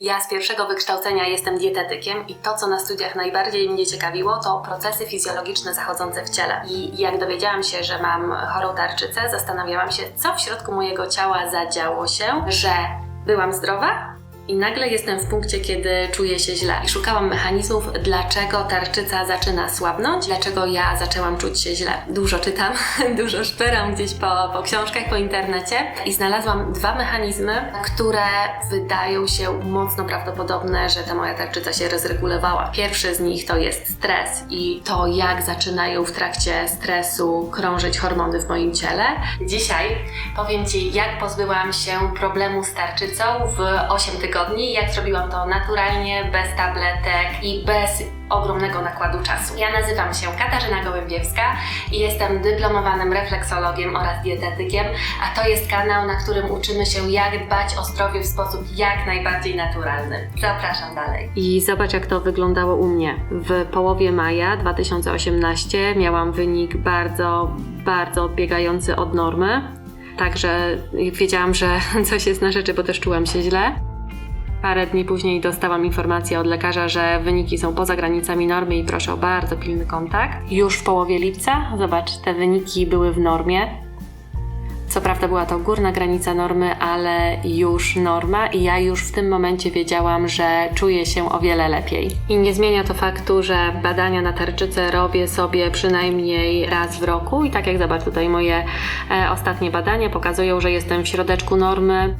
Ja z pierwszego wykształcenia jestem dietetykiem i to, co na studiach najbardziej mnie ciekawiło, to procesy fizjologiczne zachodzące w ciele. I jak dowiedziałam się, że mam chorą tarczycę, zastanawiałam się, co w środku mojego ciała zadziało się, że byłam zdrowa, i nagle jestem w punkcie, kiedy czuję się źle. I szukałam mechanizmów, dlaczego tarczyca zaczyna słabnąć, dlaczego ja zaczęłam czuć się źle. Dużo czytam, dużo szperam gdzieś po, po książkach, po internecie i znalazłam dwa mechanizmy, które wydają się mocno prawdopodobne, że ta moja tarczyca się rozregulowała. Pierwszy z nich to jest stres i to, jak zaczynają w trakcie stresu krążyć hormony w moim ciele. Dzisiaj powiem Ci, jak pozbyłam się problemu z tarczycą w 8 tygodni tygodni, jak zrobiłam to naturalnie, bez tabletek i bez ogromnego nakładu czasu. Ja nazywam się Katarzyna Gołębiewska i jestem dyplomowanym refleksologiem oraz dietetykiem, a to jest kanał, na którym uczymy się jak dbać o zdrowie w sposób jak najbardziej naturalny. Zapraszam dalej. I zobacz jak to wyglądało u mnie. W połowie maja 2018 miałam wynik bardzo, bardzo odbiegający od normy. Także wiedziałam, że coś jest na rzeczy, bo też czułam się źle. Parę dni później dostałam informację od lekarza, że wyniki są poza granicami normy i proszę o bardzo pilny kontakt. Już w połowie lipca, zobacz, te wyniki były w normie. Co prawda była to górna granica normy, ale już norma i ja już w tym momencie wiedziałam, że czuję się o wiele lepiej. I nie zmienia to faktu, że badania na tarczycę robię sobie przynajmniej raz w roku i tak jak zobacz tutaj moje e, ostatnie badania pokazują, że jestem w środeczku normy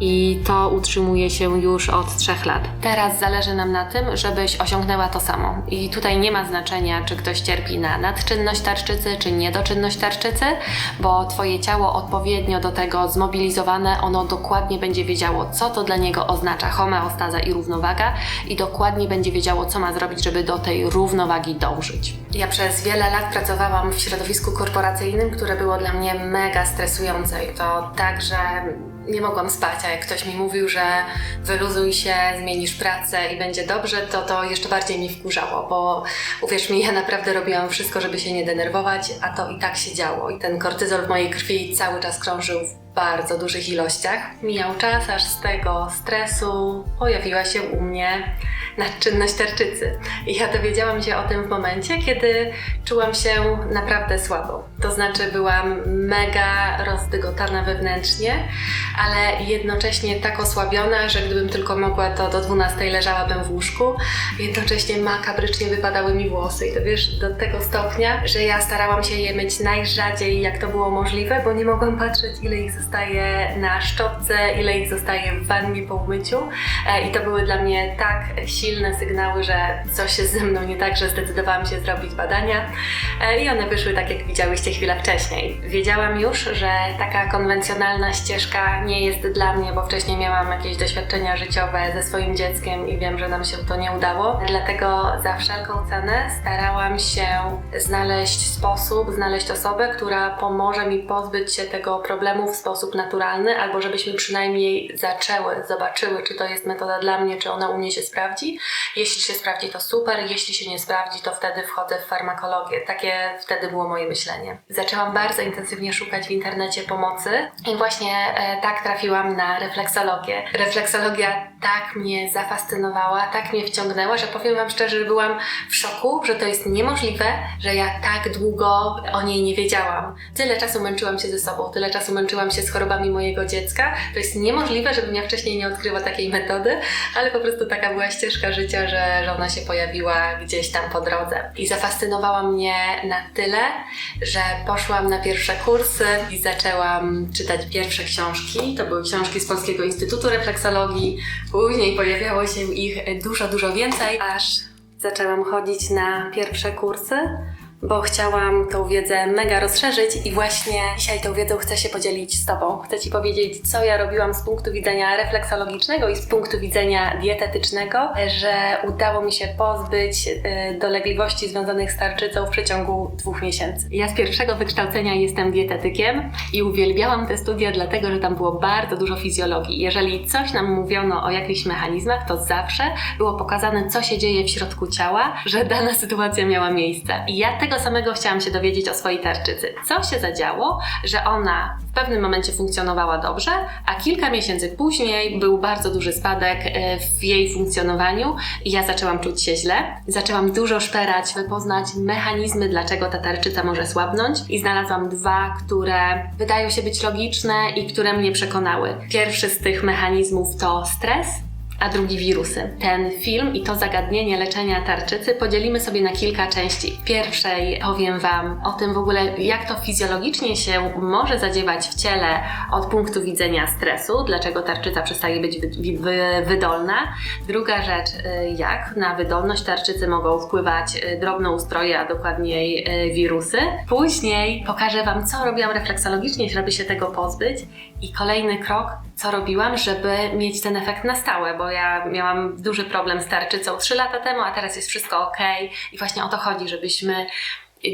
i to utrzymuje się już od trzech lat. Teraz zależy nam na tym, żebyś osiągnęła to samo. I tutaj nie ma znaczenia, czy ktoś cierpi na nadczynność tarczycy, czy niedoczynność tarczycy, bo Twoje ciało odpowiednio do tego zmobilizowane, ono dokładnie będzie wiedziało, co to dla niego oznacza homeostaza i równowaga i dokładnie będzie wiedziało, co ma zrobić, żeby do tej równowagi dążyć. Ja przez wiele lat pracowałam w środowisku korporacyjnym, które było dla mnie mega stresujące i to tak, że nie mogłam spać, a jak ktoś mi mówił, że wyluzuj się, zmienisz pracę i będzie dobrze, to to jeszcze bardziej mi wkurzało, bo uwierz mi, ja naprawdę robiłam wszystko, żeby się nie denerwować, a to i tak się działo. I ten kortyzol w mojej krwi cały czas krążył w bardzo dużych ilościach. Mijał czas, aż z tego stresu pojawiła się u mnie nadczynność tarczycy. I ja dowiedziałam się o tym w momencie, kiedy czułam się naprawdę słabo. To znaczy byłam mega rozdygotana wewnętrznie, ale jednocześnie tak osłabiona, że gdybym tylko mogła, to do 12 leżałabym w łóżku. Jednocześnie makabrycznie wypadały mi włosy i to wiesz, do tego stopnia, że ja starałam się je myć najrzadziej, jak to było możliwe, bo nie mogłam patrzeć, ile ich zostaje na szczotce, ile ich zostaje w wannie po umyciu. E, I to były dla mnie tak silne sygnały, że coś jest ze mną nie tak, że zdecydowałam się zrobić badania. E, I one wyszły tak, jak widziałyście chwilę wcześniej. Wiedziałam już, że taka konwencjonalna ścieżka nie jest dla mnie, bo wcześniej miałam jakieś doświadczenia życiowe ze swoim dzieckiem i wiem, że nam się to nie udało. Dlatego za wszelką cenę starałam się znaleźć sposób, znaleźć osobę, która pomoże mi pozbyć się tego problemu w sposób naturalny, albo żebyśmy przynajmniej zaczęły, zobaczyły, czy to jest metoda dla mnie, czy ona u mnie się sprawdzi. Jeśli się sprawdzi, to super, jeśli się nie sprawdzi, to wtedy wchodzę w farmakologię. Takie wtedy było moje myślenie. Zaczęłam bardzo intensywnie szukać w internecie pomocy i właśnie e, tak trafiłam na refleksologię. Refleksologia tak mnie zafascynowała, tak mnie wciągnęła, że powiem Wam szczerze, że byłam w szoku, że to jest niemożliwe, że ja tak długo o niej nie wiedziałam. Tyle czasu męczyłam się ze sobą, tyle czasu męczyłam się z chorobami mojego dziecka. To jest niemożliwe, żebym ja wcześniej nie odkryła takiej metody, ale po prostu taka była ścieżka życia, że, że ona się pojawiła gdzieś tam po drodze. I zafascynowała mnie na tyle, że poszłam na pierwsze kursy i zaczęłam czytać pierwsze książki. To były książki z Polskiego Instytutu Refleksologii. Później pojawiało się ich dużo, dużo więcej, aż zaczęłam chodzić na pierwsze kursy bo chciałam tą wiedzę mega rozszerzyć i właśnie dzisiaj tą wiedzą chcę się podzielić z Tobą. Chcę Ci powiedzieć, co ja robiłam z punktu widzenia refleksologicznego i z punktu widzenia dietetycznego, że udało mi się pozbyć y, dolegliwości związanych z tarczycą w przeciągu dwóch miesięcy. Ja z pierwszego wykształcenia jestem dietetykiem i uwielbiałam te studia dlatego, że tam było bardzo dużo fizjologii. Jeżeli coś nam mówiono o jakichś mechanizmach, to zawsze było pokazane, co się dzieje w środku ciała, że dana sytuacja miała miejsce. I ja tego tego samego chciałam się dowiedzieć o swojej tarczycy. Co się zadziało, że ona w pewnym momencie funkcjonowała dobrze, a kilka miesięcy później był bardzo duży spadek e, w jej funkcjonowaniu i ja zaczęłam czuć się źle. Zaczęłam dużo szperać, by poznać mechanizmy, dlaczego ta tarczyca może słabnąć i znalazłam dwa, które wydają się być logiczne i które mnie przekonały. Pierwszy z tych mechanizmów to stres, a drugi wirusy. Ten film i to zagadnienie leczenia tarczycy podzielimy sobie na kilka części. W pierwszej powiem Wam o tym w ogóle, jak to fizjologicznie się może zadziewać w ciele od punktu widzenia stresu, dlaczego tarczyca przestaje być wy wy wydolna. Druga rzecz, y, jak na wydolność tarczycy mogą wpływać y, drobnoustroje, a dokładniej y, wirusy. Później pokażę Wam, co robiłam refleksologicznie, żeby się tego pozbyć. I kolejny krok, co robiłam, żeby mieć ten efekt na stałe, bo ja miałam duży problem z tarczycą 3 lata temu, a teraz jest wszystko ok. I właśnie o to chodzi, żebyśmy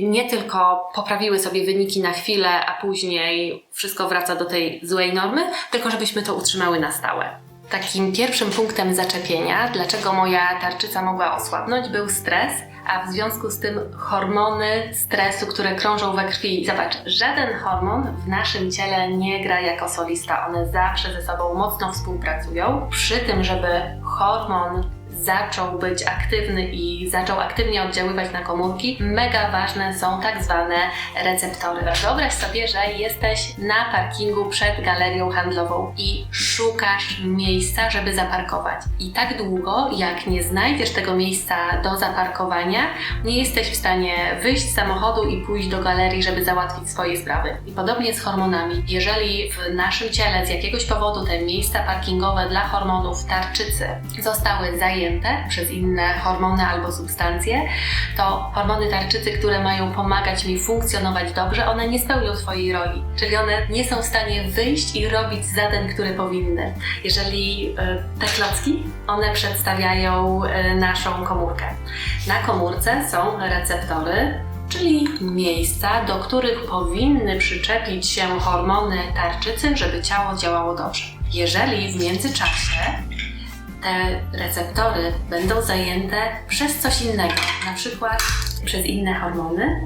nie tylko poprawiły sobie wyniki na chwilę, a później wszystko wraca do tej złej normy, tylko żebyśmy to utrzymały na stałe. Takim pierwszym punktem zaczepienia, dlaczego moja tarczyca mogła osłabnąć, był stres, a w związku z tym hormony stresu, które krążą we krwi. Zobacz, żaden hormon w naszym ciele nie gra jako solista, one zawsze ze sobą mocno współpracują. Przy tym, żeby hormon zaczął być aktywny i zaczął aktywnie oddziaływać na komórki, mega ważne są tak zwane receptory. Wyobraź sobie, że jesteś na parkingu przed galerią handlową i szukasz miejsca, żeby zaparkować. I tak długo, jak nie znajdziesz tego miejsca do zaparkowania, nie jesteś w stanie wyjść z samochodu i pójść do galerii, żeby załatwić swoje sprawy. I podobnie z hormonami. Jeżeli w naszym ciele z jakiegoś powodu te miejsca parkingowe dla hormonów tarczycy zostały zajęte, przez inne hormony albo substancje, to hormony tarczycy, które mają pomagać mi funkcjonować dobrze, one nie spełnią swojej roli. Czyli one nie są w stanie wyjść i robić zadań, które powinny. Jeżeli y, te klocki, one przedstawiają y, naszą komórkę. Na komórce są receptory, czyli miejsca, do których powinny przyczepić się hormony tarczycy, żeby ciało działało dobrze. Jeżeli w międzyczasie te receptory będą zajęte przez coś innego, na przykład przez inne hormony,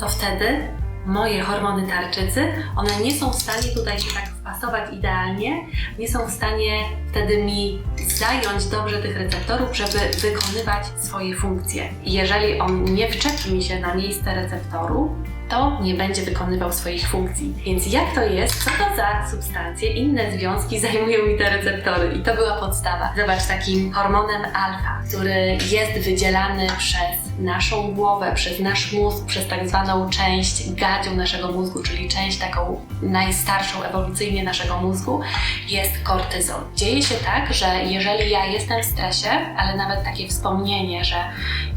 to wtedy moje hormony tarczycy, one nie są w stanie tutaj się tak wpasować idealnie, nie są w stanie wtedy mi zająć dobrze tych receptorów, żeby wykonywać swoje funkcje. Jeżeli on nie wczepi mi się na miejsce receptoru, to nie będzie wykonywał swoich funkcji. Więc jak to jest? Co to za substancje, inne związki zajmują mi te receptory? I to była podstawa. Zobacz, takim hormonem alfa, który jest wydzielany przez naszą głowę, przez nasz mózg, przez tak zwaną część gadzią naszego mózgu, czyli część taką najstarszą ewolucyjnie naszego mózgu, jest kortyzol. Dzieje się tak, że jeżeli ja jestem w stresie, ale nawet takie wspomnienie, że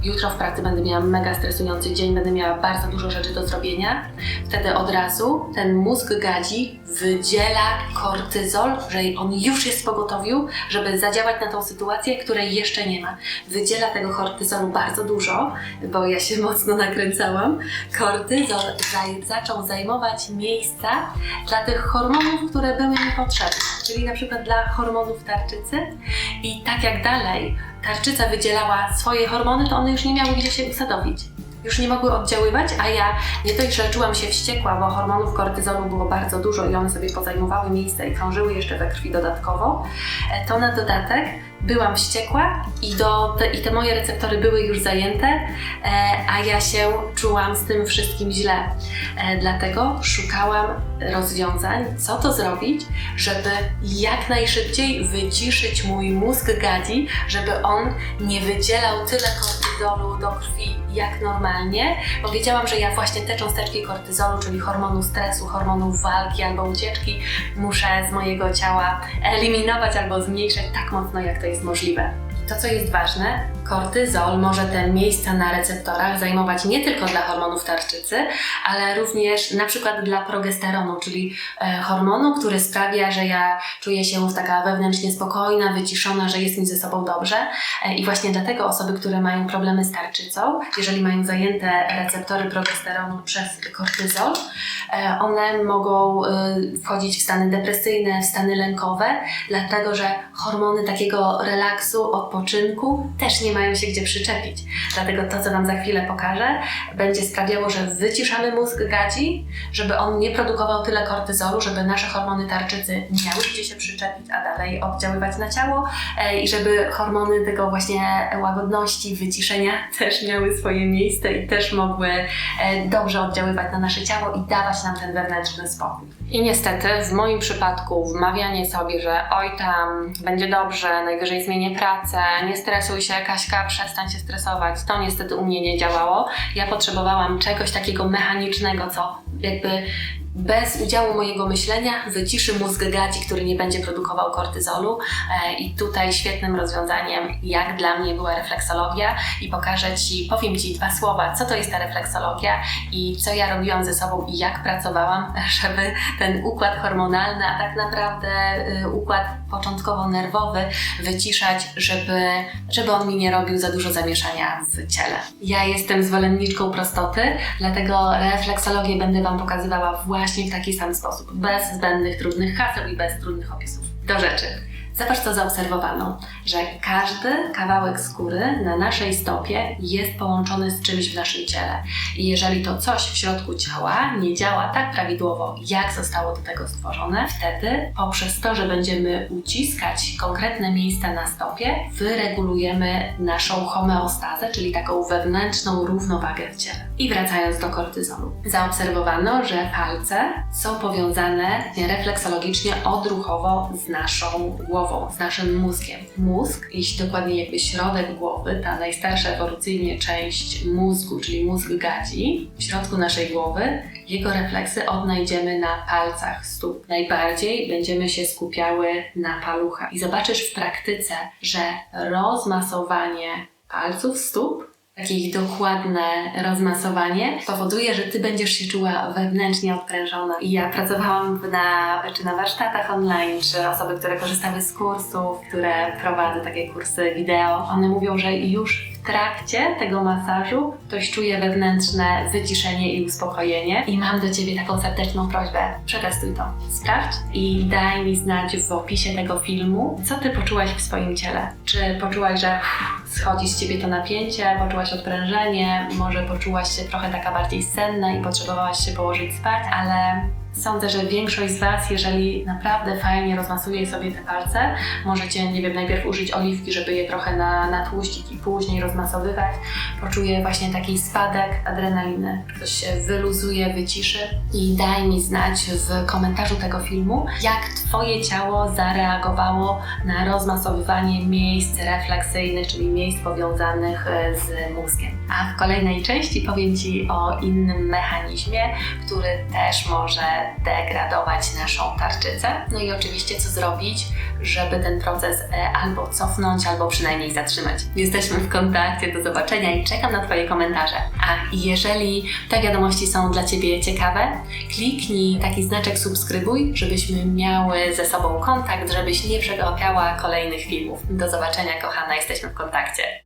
jutro w pracy będę miała mega stresujący dzień, będę miała bardzo dużo rzeczy do zrobienia, wtedy od razu ten mózg gadzi wydziela kortyzol, że on już jest w pogotowiu, żeby zadziałać na tą sytuację, której jeszcze nie ma. Wydziela tego kortyzolu bardzo dużo, bo ja się mocno nakręcałam. Kortyzol zaczął zajmować miejsca dla tych hormonów, które były mi potrzebne, czyli na przykład dla hormonów tarczycy i tak jak dalej tarczyca wydzielała swoje hormony, to one już nie miały gdzie się usadowić już nie mogły oddziaływać, a ja nie dość, że czułam się wściekła, bo hormonów kortyzolu było bardzo dużo i one sobie pozajmowały miejsce i krążyły jeszcze we krwi dodatkowo, e, to na dodatek byłam wściekła i, do te, i te moje receptory były już zajęte, e, a ja się czułam z tym wszystkim źle. E, dlatego szukałam rozwiązań, co to zrobić, żeby jak najszybciej wyciszyć mój mózg gadzi, żeby on nie wydzielał tyle kortyzolu do krwi jak normalnie, bo wiedziałam, że ja właśnie te cząsteczki kortyzolu, czyli hormonu stresu, hormonu walki albo ucieczki, muszę z mojego ciała eliminować albo zmniejszać tak mocno, jak to jest możliwe. To, co jest ważne, kortyzol może te miejsca na receptorach zajmować nie tylko dla hormonów tarczycy, ale również na przykład dla progesteronu, czyli e, hormonu, który sprawia, że ja czuję się taka wewnętrznie spokojna, wyciszona, że jest mi ze sobą dobrze. E, I właśnie dlatego osoby, które mają problemy z tarczycą, jeżeli mają zajęte receptory progesteronu przez kortyzol, e, one mogą wchodzić w stany depresyjne, w stany lękowe, dlatego że hormony takiego relaksu, odpoczynku też nie mają się gdzie przyczepić. Dlatego to, co Wam za chwilę pokażę, będzie sprawiało, że wyciszamy mózg gadzi, żeby on nie produkował tyle kortyzolu, żeby nasze hormony tarczycy miały gdzie się przyczepić, a dalej oddziaływać na ciało e, i żeby hormony tego właśnie łagodności, wyciszenia też miały swoje miejsce i też mogły e, dobrze oddziaływać na nasze ciało i dawać nam ten wewnętrzny spokój. I niestety w moim przypadku wmawianie sobie, że oj tam, będzie dobrze, najwyżej zmienię pracę, nie stresuj się Kaśka, przestań się stresować, to niestety u mnie nie działało. Ja potrzebowałam czegoś takiego mechanicznego, co jakby bez udziału mojego myślenia wyciszy mózg gadzi, który nie będzie produkował kortyzolu. E, I tutaj świetnym rozwiązaniem, jak dla mnie, była refleksologia. I pokażę Ci, powiem Ci dwa słowa, co to jest ta refleksologia i co ja robiłam ze sobą i jak pracowałam, żeby ten układ hormonalny, a tak naprawdę y, układ początkowo-nerwowy wyciszać, żeby, żeby on mi nie robił za dużo zamieszania w ciele. Ja jestem zwolenniczką prostoty, dlatego refleksologię będę Wam pokazywała właśnie w taki sam sposób, bez zbędnych, trudnych haseł i bez trudnych opisów. Do rzeczy. Zobacz, co zaobserwowano, że każdy kawałek skóry na naszej stopie jest połączony z czymś w naszym ciele. I jeżeli to coś w środku ciała nie działa tak prawidłowo, jak zostało do tego stworzone, wtedy poprzez to, że będziemy uciskać konkretne miejsca na stopie, wyregulujemy naszą homeostazę, czyli taką wewnętrzną równowagę w ciele. I wracając do kortyzolu. Zaobserwowano, że palce są powiązane refleksologicznie, odruchowo z naszą głową, z naszym mózgiem. Mózg, jeśli dokładnie jakby środek głowy, ta najstarsza ewolucyjnie część mózgu, czyli mózg gadzi, w środku naszej głowy, jego refleksy odnajdziemy na palcach stóp. Najbardziej będziemy się skupiały na paluchach. I zobaczysz w praktyce, że rozmasowanie palców stóp takie ich dokładne rozmasowanie powoduje, że ty będziesz się czuła wewnętrznie odprężona. I ja pracowałam na, czy na warsztatach online, czy osoby, które korzystały z kursów, które prowadzą takie kursy wideo, one mówią, że już trakcie tego masażu ktoś czuje wewnętrzne wyciszenie i uspokojenie. I mam do ciebie taką serdeczną prośbę: przetestuj to. Sprawdź i daj mi znać w opisie tego filmu, co ty poczułaś w swoim ciele. Czy poczułaś, że schodzi z ciebie to napięcie, poczułaś odprężenie, może poczułaś się trochę taka bardziej senna i potrzebowałaś się położyć spać, ale Sądzę, że większość z Was, jeżeli naprawdę fajnie rozmasuje sobie te palce, możecie, nie wiem, najpierw użyć oliwki, żeby je trochę na, natłuścić i później rozmasowywać. Poczuje właśnie taki spadek adrenaliny. Ktoś się wyluzuje, wyciszy. I daj mi znać w komentarzu tego filmu, jak Twoje ciało zareagowało na rozmasowywanie miejsc refleksyjnych, czyli miejsc powiązanych e, z mózgiem. A w kolejnej części powiem Ci o innym mechanizmie, który też może degradować naszą tarczycę. No i oczywiście co zrobić, żeby ten proces e, albo cofnąć, albo przynajmniej zatrzymać. Jesteśmy w kontakcie, do zobaczenia i czekam na Twoje komentarze. A jeżeli te wiadomości są dla Ciebie ciekawe, kliknij taki znaczek subskrybuj, żebyśmy miały ze sobą kontakt, żebyś nie przegapiała kolejnych filmów. Do zobaczenia kochana, jesteśmy w kontakcie.